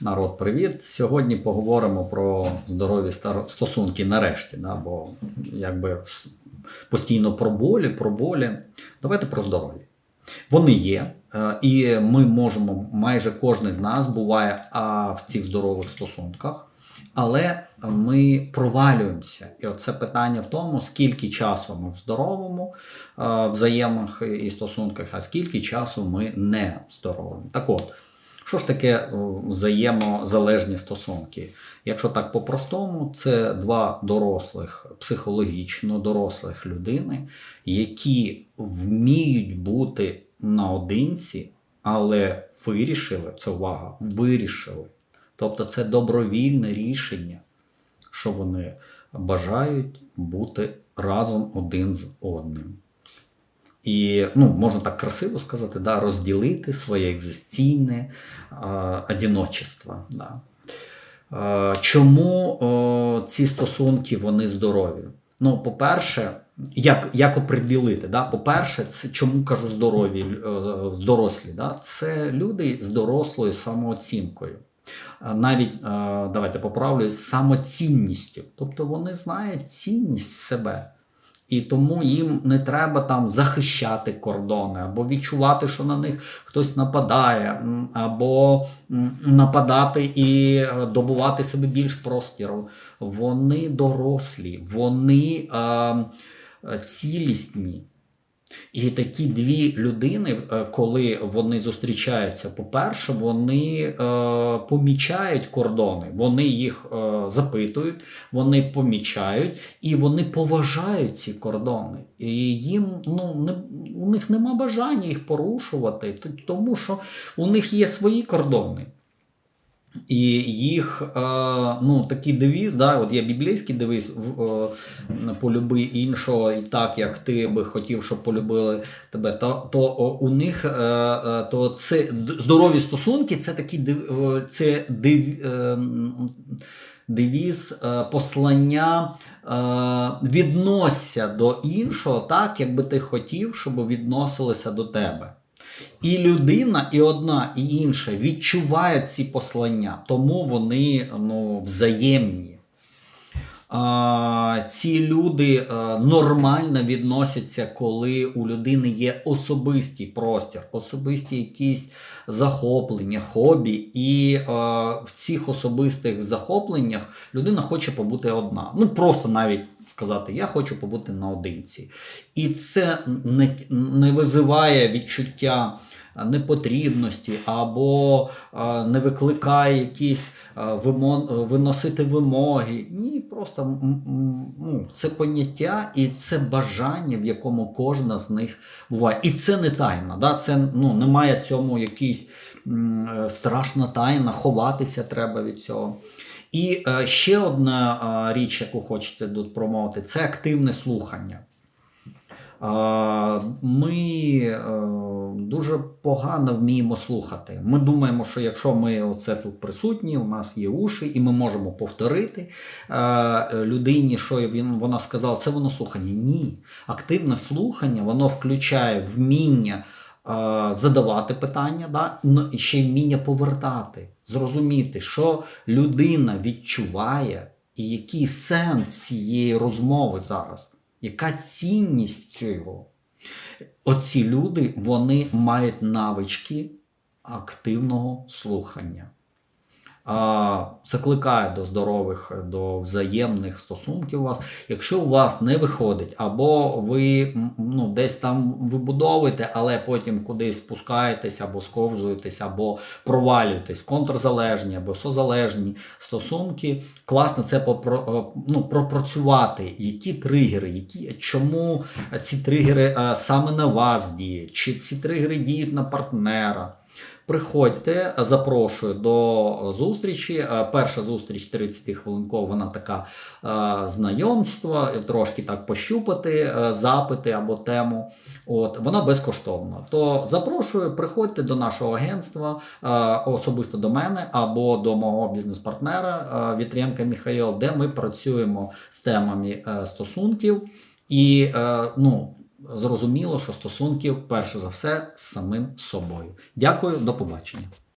Народ, привіт! Сьогодні поговоримо про здорові стосунки нарешті, да, бо якби постійно про болі, про болі. Давайте про здоров'я. Вони є, е, і ми можемо, майже кожен з нас буває а, в цих здорових стосунках, але ми провалюємося. І оце питання в тому, скільки часу ми в здоровому е, взаємах і стосунках, а скільки часу ми не здорові. Так от. Що ж таке е, взаємозалежні стосунки? Якщо так по-простому, це два дорослих, психологічно дорослих людини, які вміють бути наодинці, але вирішили, це увага, вирішили. Тобто це добровільне рішення, що вони бажають бути разом один з одним. І ну, можна так красиво сказати, да, розділити своє екзистенційне одиночество. Да. Е, чому е, ці стосунки вони здорові? Ну, по-перше, як, як оприділити? Да? По-перше, це чому кажу здорові, е, дорослі? Да? Це люди з дорослою самооцінкою. Навіть давайте поправлю самоцінністю. Тобто вони знають цінність себе. І тому їм не треба там захищати кордони, або відчувати, що на них хтось нападає, або нападати і е, добувати себе більш простіру. Вони дорослі, вони е, е, цілісні. І такі дві людини, е, коли вони зустрічаються, по-перше, вони е, помічають кордони, вони їх е, запитують, вони помічають і вони поважають ці кордони. І їм ну, не, у них нема бажання їх порушувати, тому що у них є свої кордони. І їх е, ну, такий девіз, да, от є біблійський девіз е, полюби іншого і так, як ти би хотів, щоб полюбили тебе, то, то у них е, то це здорові стосунки, це такий це див, девіз послання. Відносься до іншого так, як би ти хотів, щоб відносилися до тебе. І людина, і одна, і інша відчувають ці послання, тому вони ну, взаємні. Ці люди е, нормально відносяться, коли у людини є особистий простір, особисті якісь захоплення, хобі. І е, в цих особистих захопленнях людина хоче побути одна. Ну просто навіть сказати, я хочу побути наодинці. І це не, не визиває відчуття непотрібності або не викликає якісь вимо- виносити вимоги. Ні, просто ну, це поняття і це бажання, в якому кожна з них буває. І це не тайна. Да? Це ну, немає цьому якийсь м, е, страшна тайна, ховатися треба від цього. І е, ще одна е, річ, яку хочеться тут промовити, це активне слухання. Е, Ми дуже погано вміємо слухати. Ми думаємо, що якщо ми оце тут присутні, у нас є уші, і ми можемо повторити людині, що він, вона сказала, це воно слухання. Ні. Активне слухання воно включає вміння задавати питання, да? ну, і ще й вміння повертати, зрозуміти, що людина відчуває, і який сенс цієї розмови зараз, яка цінність цього. Оці люди вони мають навички активного слухання. А, закликаю до здорових, до взаємних стосунків у вас. Якщо у вас не виходить, або ви ну, десь там вибудовуєте, але потім кудись спускаєтесь, або сковзуєтесь, або провалюєтесь в контрзалежні або созалежні стосунки, класно це попро, е, ну, пропрацювати, які тригери, які, чому ці тригери е, саме на вас діють, чи ці тригери діють на партнера. Приходьте, запрошую до зустрічі. Е, Перша зустріч 30 хвилинкова, вона така е, знайомство, трошки так пощупати е, запити або тему. От, вона безкоштовна. То запрошую, приходьте до нашого агентства, особисто до мене або до мого бізнес-партнера Вітрєнка Міхаїл, де ми працюємо з темами стосунків. І ну, зрозуміло, що стосунків перш за все з самим собою. Дякую, до побачення.